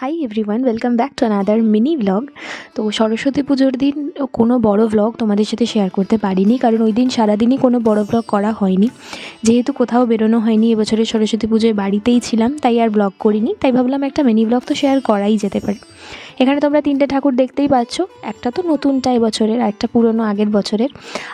Hi everyone welcome back to another mini blog তো সরস্বতী পুজোর দিন কোনো বড় ব্লগ তোমাদের সাথে শেয়ার করতে পারিনি, কারণ ওই দিন সারাদিনই কোনো বড় ব্লগ করা হয়নি। যেহেতু কোথাও বেরোনো হয়নি, এবছরে সরস্বতী পুজোয় বাড়িতেই ছিলাম, তাই আর ব্লগ করিনি, তাই ভাবলাম একটা মিনি ব্লগ তো শেয়ার করাই যেতে পারে। এখানে তোমরা তিনটে ঠাকুর দেখতেই পাচ্ছ। একটা তো নতুনটা বছরের, আর একটা পুরনো আগের বছরের।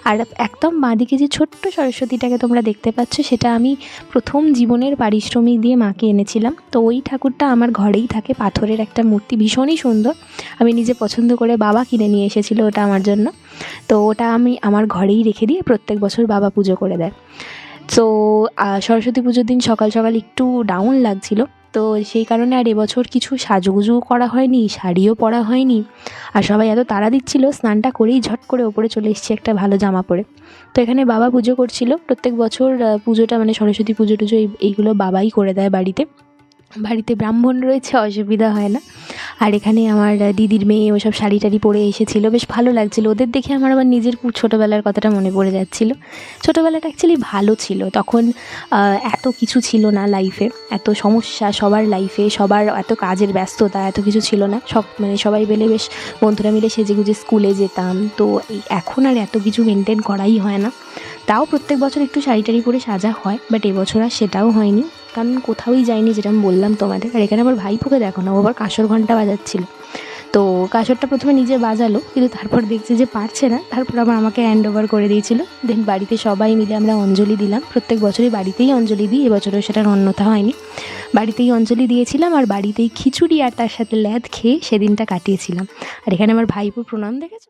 আর একদম বাঁদিকে যে ছোট্ট সরস্বতীটাকে তোমরা দেখতে পাচ্ছ, সেটা আমি প্রথম জীবনের পারিশ্রমিক দিয়ে মাকে এনেছিলাম। তো ওই ঠাকুরটা আমার ঘরেই থাকে, পাথরের একটা মূর্তি, ভীষণই সুন্দর। আমি নিজে পছন্দ করে বাবা কিনে নিয়ে এসেছিল ওটা আমার জন্য। তো ওটা আমি আমার ঘরেই রেখে দিয়ে প্রত্যেক বছর বাবা পুজো করে দেয়। তো সরস্বতী পুজোর দিন সকাল সকাল একটু ডাউন লাগছিল। তো সেই কারণে আর এবছর কিছু সাজুগুজুও করা হয়নি, শাড়িও পরা হয়নি। আর সবাই এত তাড়া দিচ্ছিল, স্নানটা করেই ঝট করে ওপরে চলে এসেছি একটা ভালো জামা পরে। তো এখানে বাবা পুজো করছিল, প্রত্যেক বছর পুজোটা মানে সরস্বতী পুজো টুজো এইগুলো বাবাই করে দেয় বাড়িতে। বাড়িতে ব্রাহ্মণ রয়েছে, অসুবিধা হয় না। আর এখানে আমার দিদির মেয়ে ওসব শাড়ি টাড়ি পরে এসেছিল। বেশ ভালো লাগছিল। ওদের দেখে আমার আবার নিজের ছোটোবেলার কথাটা মনে পড়ে যাচ্ছিল। ছোটোবেলাটা অ্যাকচুয়ালি ভালো ছিল। তখন এত কিছু ছিল না লাইফে এত সমস্যা সবার লাইফে সবার এত কাজের ব্যস্ততা এত কিছু ছিল না। সব মানে সবাই মিলে বেশ বন্ধুরা মিলে সেজে গুজে স্কুলে যেতাম। তো এখন আর এত কিছু মেনটেন করাই হয় না। তাও প্রত্যেক বছর একটু শাড়ি টাড়ি পরে সাজা হয় বাট এবছর আর সেটাও হয়নি। কারণ কোথাওই যাইনি, যেটা আমি বললাম তোমাদের। আর এখানে আমার ভাইপোকে দেখো না, ও আবার কাঁসর ঘণ্টা বাজাচ্ছিল। তো কাঁসরটা প্রথমে নিজে বাজালো, কিন্তু তারপর দেখছে যে পারছে না, তারপর আবার আমাকে হ্যান্ড ওভার করে দিয়েছিল। দেন বাড়িতে সবাই মিলে আমরা অঞ্জলি দিলাম। প্রত্যেক বছরই বাড়িতেই অঞ্জলি দিই, এবছরও সেটার অন্যথা হয়নি। বাড়িতেই অঞ্জলি দিয়েছিলাম আর বাড়িতেই খিচুড়ি আর তার সাথে ল্যাদ খেয়ে সেদিনটা কাটিয়েছিলাম। আর এখানে আমার ভাইপো প্রণাম দেখেছ।